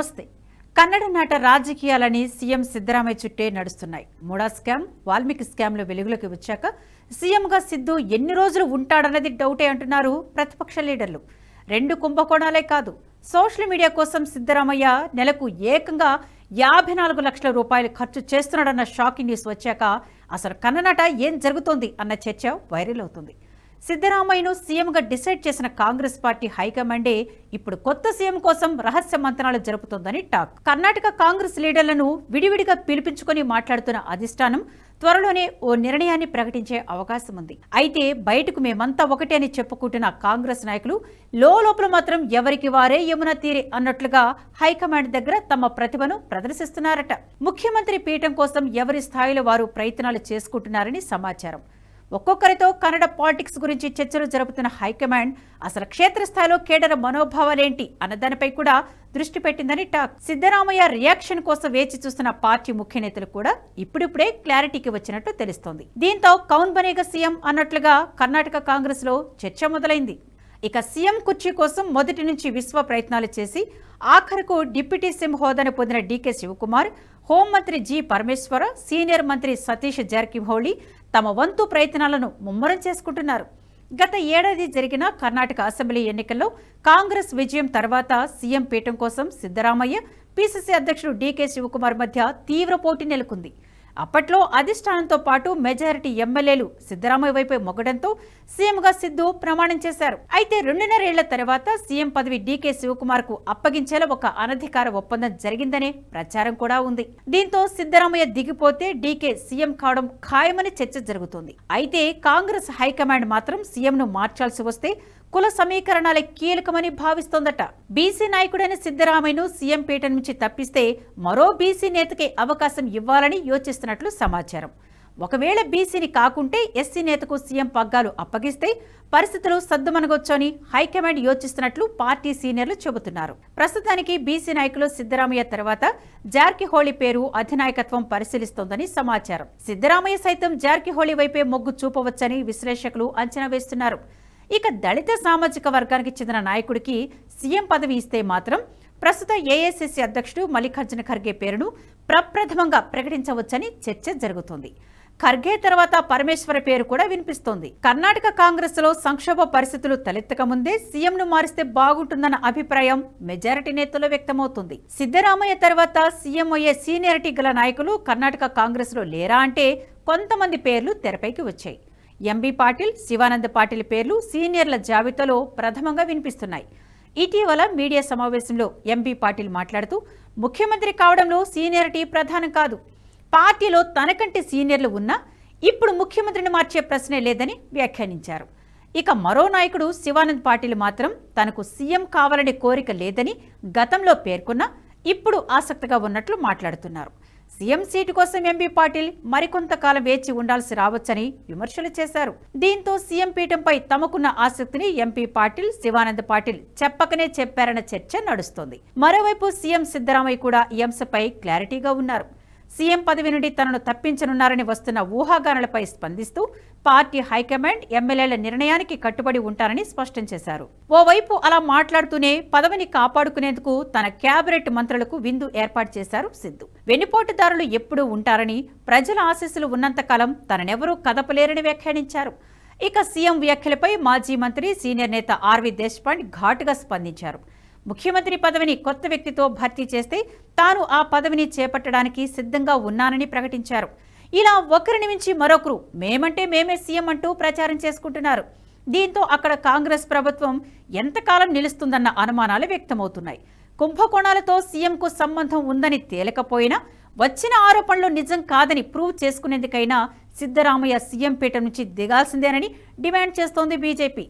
నమస్తే. కన్నడ నాట రాజకీయాలని సీఎం సిద్దరామయ్య చుట్టే నడుస్తున్నాయి. మూడా స్కామ్ వాల్మీకి స్కామ్లు వెలుగులోకి వచ్చాక సీఎంగా సిద్ధు ఎన్ని రోజులు ఉంటాడన్నది డౌటే అంటున్నారు ప్రతిపక్ష లీడర్లు. రెండు కుంభకోణాలే కాదు సోషల్ మీడియా కోసం సిద్దరామయ్య నెలకు ఏకంగా యాభై నాలుగు లక్షల రూపాయలు ఖర్చు చేస్తున్నాడన్న షాకింగ్ న్యూస్ వచ్చాక అసలు కన్ననాట ఏం జరుగుతోంది అన్న చర్చ వైరల్ అవుతుంది. సిద్దరామయ్యను సీఎంగా డిసైడ్ చేసిన కాంగ్రెస్ పార్టీ హైకమాండే ఇప్పుడు కొత్త సీఎం కోసం రహస్య మంత్రాలు జరుపుతోందని టాక్. కర్ణాటక కాంగ్రెస్ లీడర్లను విడివిడిగా పిలిపించుకొని మాట్లాడుతున్న అధిష్టానం త్వరలోనే ఓ నిర్ణయాన్ని ప్రకటించే అవకాశం ఉంది. అయితే బయటకు మేమంతా ఒకటే అని చెప్పుకుంటున్న కాంగ్రెస్ నాయకులు లోపల మాత్రం ఎవరికి వారే యమున తీరే అన్నట్లుగా హైకమాండ్ దగ్గర తమ ప్రతిభను ప్రదర్శిస్తున్నారట. ముఖ్యమంత్రి పీఠం కోసం ఎవరి స్థాయిలో వారు ప్రయత్నాలు చేసుకుంటున్నారని సమాచారం. ఒక్కొక్కరితో కన్నడ పాలిటిక్స్ గురించి చర్చలు జరుపుతున్న హైకమాండ్ అసలు క్షేత్రస్థాయిలో కేడర మనోభావాలేంటి అన్న దానిపై కూడా దృష్టి పెట్టిందని టాక్. సిద్దరామయ్య రియాక్షన్ కోసం వేచి చూస్తున్న పార్టీ ముఖ్య నేతలు కూడా ఇప్పుడిప్పుడే క్లారిటీకి వచ్చినట్టు తెలుస్తోంది. దీంతో కౌన్ బనేగా సీఎం అన్నట్లుగా కర్ణాటక కాంగ్రెస్లో చర్చ మొదలైంది. ఇక సీఎం కుర్చీ కోసం మొదటి నుంచి విశ్వ ప్రయత్నాలు చేసి ఆఖరుకు డిప్యూటీ సీఎం హోదాను పొందిన డీకే శివకుమార్ హోంమంత్రి జి పరమేశ్వర సీనియర్ మంత్రి సతీష్ జారకిహోళి తమ వంతు ప్రయత్నాలను ముమ్మరం చేసుకుంటున్నారు. గత ఏడాది జరిగిన కర్ణాటక అసెంబ్లీ ఎన్నికల్లో కాంగ్రెస్ విజయం తర్వాత సీఎం పీఠం కోసం సిద్దరామయ్య పీసీసీ అధ్యక్షుడు డీకే శివకుమార్ మధ్య తీవ్ర పోటీ నెలకొంది. అప్పట్లో అధిష్టానంతో పాటు మెజారిటీ ఎమ్మెల్యేలు సిద్దరామయ్య వైపే మొగ్గడంతో సీఎంగా సిద్ధు ప్రమాణం చేశారు. అయితే రెండున్నరేళ్ళ తర్వాత సీఎం పదవి డీకే శివకుమార్కు అప్పగించేలా ఒక అనధికార ఒప్పందం జరిగిందనే ప్రచారం కూడా ఉంది. దీంతో సిద్దరామయ్య దిగిపోతే డీకే సీఎం కావడం ఖాయమని చర్చ జరుగుతోంది. అయితే కాంగ్రెస్ హైకమాండ్ మాత్రం సీఎంను మార్చాల్సి వస్తే కుల సమీకరణాలే కీలకమని భావిస్తోందట. బీసీ నాయకుడైన సిద్దరామయ్యను సీఎం పీఠ నుంచి తప్పిస్తే మరో బీసీ నేతకి అవకాశం ఇవ్వాలని యోచిస్తున్నట్లు సమాచారం. ఒకవేళ బీసీని కాకుంటే ఎస్సీ నేతకు సీఎం పగ్గాలు అప్పగిస్తే పరిస్థితులు సద్దుమనగొచ్చని హైకమాండ్ యోచిస్తున్నట్లు పార్టీ సీనియర్లు చెబుతున్నారు. ప్రస్తుతానికి బీసీ నాయకులు సిద్దరామయ్య తర్వాత జార్కిహోళీ పేరు అధినాయకత్వం పరిశీలిస్తోందని సమాచారం. సిద్దరామయ్య సైతం జార్కిహోళీ వైపే మొగ్గు చూపవచ్చని విశ్లేషకులు అంచనా వేస్తున్నారు. ఇక దళిత సామాజిక వర్గానికి చెందిన నాయకుడికి సీఎం పదవి ఇస్తే మాత్రం ప్రస్తుత ఏఐసిసి అధ్యక్షుడు మల్లికార్జున ఖర్గే పేరును ప్రప్రథమంగా ప్రకటించవచ్చని చర్చ జరుగుతోంది. ఖర్గే తర్వాత పరమేశ్వర పేరు కూడా వినిపిస్తోంది. కర్ణాటక కాంగ్రెస్లో సంక్షోభ పరిస్థితులు తలెత్తక ముందే సీఎంను మారిస్తే బాగుంటుందన్న అభిప్రాయం మెజారిటీ నేతల్లో వ్యక్తమవుతుంది. సిద్దరామయ్య తర్వాత సీఎం అయ్యే సీనియారిటీ గల నాయకులు కర్ణాటక కాంగ్రెస్లో లేరా అంటే కొంతమంది పేర్లు తెరపైకి వచ్చాయి. ఎంబీ పాటిల్ శివానంద్ పాటిల్ పేర్లు సీనియర్ల జాబితాలో ప్రథమంగా వినిపిస్తున్నాయి. ఇటీవల మీడియా సమావేశంలో ఎంబీ పాటిల్ మాట్లాడుతూ ముఖ్యమంత్రి కావడంలో సీనియారిటీ ప్రధానం కాదు. పార్టీలో తనకంటే సీనియర్లు ఉన్నా ఇప్పుడు ముఖ్యమంత్రిని మార్చే ప్రశ్నే లేదని వ్యాఖ్యానించారు. ఇక మరో నాయకుడు శివానంద్ పాటిల్ మాత్రం తనకు సీఎం కావాలనే కోరిక లేదని గతంలో పేర్కొన్నా ఇప్పుడు ఆసక్తిగా ఉన్నట్లు మాట్లాడుతున్నారు. సీఎం సీటు కోసం ఎంపీ పాటిల్ మరికొంతకాలం వేచి ఉండాల్సి రావచ్చని విమర్శలు చేశారు. దీంతో సీఎం పీఠంపై తమకున్న ఆసక్తిని ఎంపీ పాటిల్ శివానంద్ పాటిల్ చెప్పకనే చెప్పారన్న చర్చ నడుస్తోంది. మరోవైపు సీఎం సిద్దరామయ్య కూడా ఈ అంశంపై క్లారిటీగా ఉన్నారు. సీఎం పదవి నుండి తనను తప్పించనున్నారని వస్తున్న ఊహాగానాలపై స్పందిస్తూ పార్టీ హైకమాండ్ ఎమ్మెల్యేల నిర్ణయానికి కట్టుబడి ఉంటారని స్పష్టం చేశారు. ఓవైపు అలా మాట్లాడుతూనే పదవిని కాపాడుకునేందుకు తన క్యాబినెట్ మంత్రులకు విందు ఏర్పాటు చేశారు సిద్ధు. వెన్నుపోటుదారులు ఎప్పుడూ ఉంటారని ప్రజల ఆశీస్సులు ఉన్నంతకాలం తననెవరూ కదపలేరని వ్యాఖ్యానించారు. ఇక సీఎం వ్యాఖ్యలపై మాజీ మంత్రి సీనియర్ నేత ఆర్వి దేశ్పాండ్ ఘాటుగా స్పందించారు. ముఖ్యమంత్రి పదవిని కొత్త వ్యక్తితో భర్తీ చేస్తే తాను ఆ పదవిని చేపట్టడానికి సిద్ధంగా ఉన్నానని ప్రకటించారు. ఇలా ఒకరిని మించి మరొకరు మేమంటే మేమే సీఎం అంటూ ప్రచారం చేసుకుంటున్నారు. దీంతో అక్కడ కాంగ్రెస్ ప్రభుత్వం ఎంతకాలం నిలుస్తుందన్న అనుమానాలు వ్యక్తమవుతున్నాయి. కుంభకోణాలతో సీఎంకు సంబంధం ఉందని తేలకపోయినా వచ్చిన ఆరోపణలు నిజం కాదని ప్రూవ్ చేసుకునేందుకైనా సిద్ధరామయ్య సీఎం పీఠ నుంచి దిగాల్సిందేనని డిమాండ్ చేస్తోంది బీజేపీ.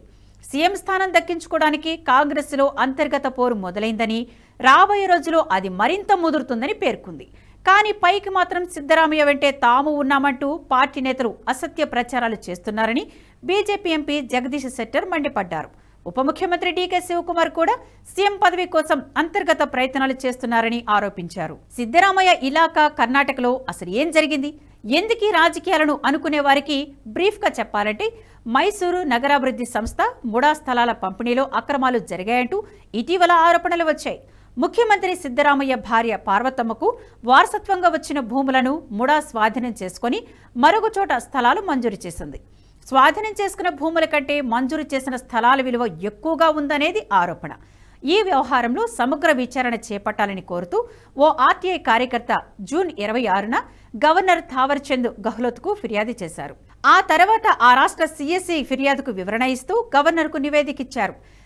సీఎం స్థానం దక్కించుకోవడానికి కాంగ్రెస్లో అంతర్గత పోరు మొదలైందని రాబోయే రోజులో అది మరింత ముదురుతుందని పేర్కొంది. కానీ పైకి మాత్రం సిద్ధరామయ్య వెంటే తాము ఉన్నామంటూ పార్టీ నేతలు అసత్య ప్రచారాలు చేస్తున్నారని బీజేపీ ఎంపీ జగదీష్ శెట్టర్ మండిపడ్డారు. ఉప ముఖ్యమంత్రి డీకే శివకుమార్ కూడా సీఎం పదవి కోసం అంతర్గత ప్రయత్నాలు చేస్తున్నారని ఆరోపించారు. సిద్ధరామయ్య ఇలాకా కర్ణాటకలో అసలు ఏం జరిగింది? ఎందుకీ రాజకీయాలను అనుకునే వారికి బ్రీఫ్గా చెప్పాలంటే మైసూరు నగరాభివృద్ధి సంస్థ ముడా స్థలాల పంపిణీలో అక్రమాలు జరిగాయంటూ ఇటీవల ఆరోపణలు వచ్చాయి. ముఖ్యమంత్రి సిద్ధరామయ్య భార్య పార్వతమ్మకు వారసత్వంగా వచ్చిన భూములను ముడా స్వాధీనం చేసుకుని మరొక చోట స్థలాలు మంజూరు చేసింది. స్వాధీనం చేసుకున్న భూముల కంటే మంజూరు చేసిన స్థలాల విలువ ఎక్కువగా ఉందనేది ఆరోపణ. ఈ వ్యవహారంలో సమగ్ర విచారణ చేపట్టాలని కోరుతూ ఓ ఆర్టీఐ కార్యకర్త జూన్ ఇరవై ఆరున గవర్నర్ థావర్చంద్ గెహ్లోత్కు ఫిర్యాదు చేశారు. ఆ తర్వాత ఆ రాష్ట్ర సీఎస్సీ ఫిర్యాదుకు వివరణ ఇస్తూ గవర్నర్కు నివేదిక ఇచ్చారు.